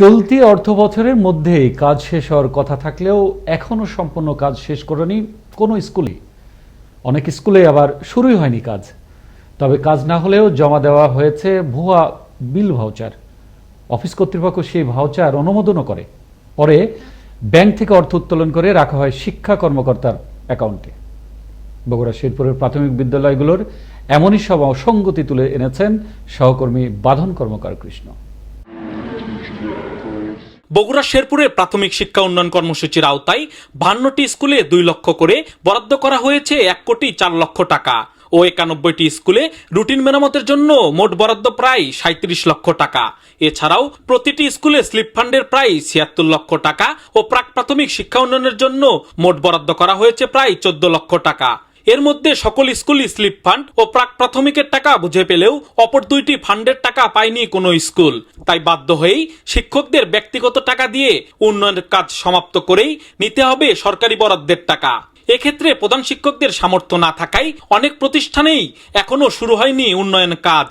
চলতি অর্থ বছরের মধ্যেই কাজ শেষ হওয়ার কথা থাকলেও এখনও সম্পূর্ণ কাজ শেষ করেনি কোনো স্কুলে অনেক স্কুলে আবার শুরুই হয়নি কাজ। তবে কাজ না হলেও জমা দেওয়া হয়েছে ভুয়া বিল ভাউচার। অফিস কর্তৃপক্ষ সেই ভাউচার অনুমোদনও করে। পরে ব্যাংক থেকে অর্থ উত্তোলন করে রাখা হয় শিক্ষা কর্মকর্তার অ্যাকাউন্টে। বগুড়া শেরপুরের প্রাথমিক বিদ্যালয়গুলোর এমনই সব অসঙ্গতি তুলে এনেছেন সহকর্মী বাঁধন কর্মকার কৃষ্ণ। বগুড়া শেরপুরে প্রাথমিক শিক্ষা উন্নয়ন কর্মসূচির আওতায় বান্নটি স্কুলে দুই লক্ষ করে বরাদ্দ করা হয়েছে এক কোটি চার লক্ষ টাকা ও একানব্বইটি স্কুলে রুটিন মেরামতের জন্য মোট বরাদ্দ প্রায় সাঁত্রিশ লক্ষ টাকা। এছাড়াও প্রতিটি স্কুলে স্লিপ ফান্ডের প্রায় ছিয়াত্তর লক্ষ টাকা ও প্রাক প্রাথমিক শিক্ষা উন্নয়নের জন্য মোট বরাদ্দ করা হয়েছে প্রায় চোদ্দ লক্ষ টাকা। এর মধ্যে সকল স্কুলই স্লিপ ফান্ড ও প্রাক প্রাথমিকের টাকা বুঝে পেলেও অপর দুইটি ফান্ডের টাকা পায়নি কোনো স্কুল। তাই বাধ্য হয়েই শিক্ষকদের ব্যক্তিগত টাকা দিয়ে উন্নয়নের কাজ সমাপ্ত করেই নিতে হবে সরকারি বরাদ্দের টাকা। এক্ষেত্রে প্রধান শিক্ষকদের সামর্থ্য না থাকায় অনেক প্রতিষ্ঠানেই এখনও শুরু হয়নি উন্নয়ন কাজ।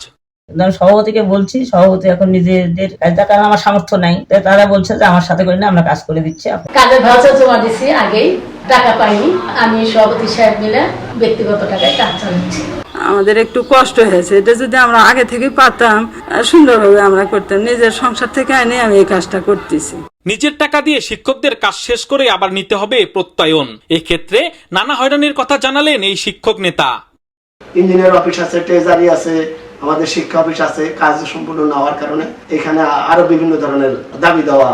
সভাপতিকে বলছি সভাপতি এখন নিজেদের কাজটা কারণ আমার সামর্থ্য নাই। তারা বলছে যে আমার সাথে করে না আমরা কাজ করে দিচ্ছি। কাজের ভাউচার জমা দিছি আগেই। টাকা পাইনি। আমি সভাপতি সাহেব মিলে ব্যক্তিগত টাকায় কাজ চালাচ্ছি। আমাদের একটু কষ্ট হয়েছে। এটা যদি আমরা আগে থেকে পারতাম আহ, সুন্দরভাবে আমরা করতাম। নিজের সংসার থেকে এনে আমি এই কাজটা করতেছি। নিজের টাকা দিয়ে শিক্ষকদের কাজ শেষ করে আবার নিতে হবে প্রত্যয়ন। এক্ষেত্রে নানা হয়রানির কথা জানালেন এই শিক্ষক নেতা। ইঞ্জিনিয়ার অফিস আছে ট্রেজারি আছে আমাদের শিক্ষা অফিস আছে কাজ সম্পূর্ণ না হওয়ার কারণে এখানে আরও বিভিন্ন ধরনের দাবি দেওয়া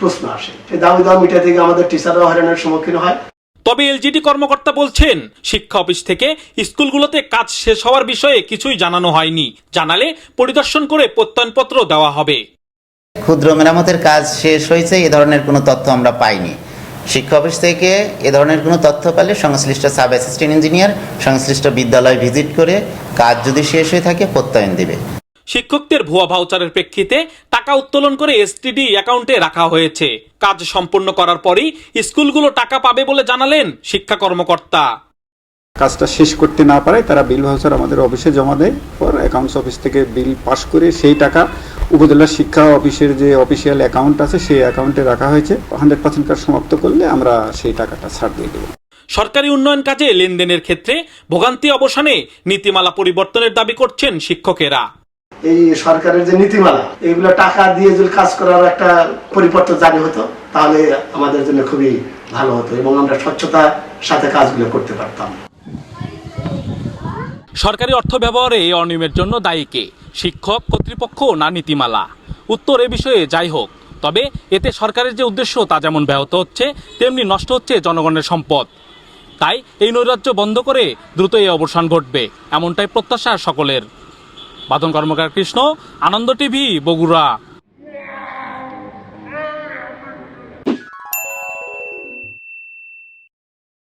প্রশ্ন আসে। সেই দাবি দেওয়া মিটে থেকে আমাদের টিচাররাও হয়রানের সম্মুখীন হয়। তবে এলজিডি কর্মকর্তা বলছেন, শিক্ষা অফিস থেকে স্কুলগুলোতে কাজ শেষ হওয়ার বিষয়ে কিছুই জানানো হয়নি। জানালে পরিদর্শন করে প্রত্যয়নপত্র দেওয়া হবে। ক্ষুদ্র মেরামতের কাজ শেষ হয়েছে, এ ধরনের কোনো তথ্য আমরা পাইনি। শিক্ষা অফিস থেকে এ ধরনের কোনো তথ্য পেলে সংশ্লিষ্ট সাব অ্যাসিস্ট্যান্ট ইঞ্জিনিয়ার, সংশ্লিষ্ট বিদ্যালয় ভিজিট করে কাজ যদি শেষ হয়ে থাকে, প্রত্যয়ন দেবে। শিক্ষকদের ভুয়া ভাউচারের প্রেক্ষিতে টাকা উত্তোলন করে এসটিডি অ্যাকাউন্টে রাখা হয়েছে। কাজ সম্পূর্ণ করার পরই স্কুলগুলো টাকা পাবে বলে জানালেন শিক্ষা কর্মকর্তা। কাজটা শেষ করতে না পারে তারা বিল ভাউচার আমাদের অফিসে জমা দেয়। পর অ্যাকাউন্টস অফিস থেকে বিল পাস করে সেই টাকা উপজেলা শিক্ষা অফিসের যে অফিসিয়াল অ্যাকাউন্ট আছে সেই অ্যাকাউন্টে রাখা হয়েছে। হান্ড্রেড পার্সেন্ট কাজ সমাপ্ত করলে আমরা সেই টাকাটা ছাড় দিয়ে দেবো। সরকারি উন্নয়ন কাজে লেনদেনের ক্ষেত্রে ভোগান্তি অবসানে নীতিমালা পরিবর্তনের দাবি করছেন শিক্ষকেরা। এই সরকারের যে নীতিমালা, এগুলো টাকা দিয়ে যদি কাজ করার একটা পরিবর্তন জারি হতো, তাহলে আমাদের জন্য খুবই ভালো হতো এবং আমরা স্বচ্ছতার সাথে কাজগুলো করতে পারতাম। সরকারি অর্থ ব্যবহারে এই অনিয়মের জন্য দায়ী কে? শিক্ষক, কর্তৃপক্ষ না নীতিমালা? উত্তর এ বিষয়ে যাই হোক, তবে এতে সরকারের যে উদ্দেশ্য তা যেমন ব্যাহত হচ্ছে, তেমনি নষ্ট হচ্ছে জনগণের সম্পদ। তাই এই নৈরাজ্য বন্ধ করে দ্রুত এই অবসান ঘটবে, এমনটাই প্রত্যাশা সকলের। বাদন কর্মকার কৃষ্ণ আনন্দ টিভি বগুড়া।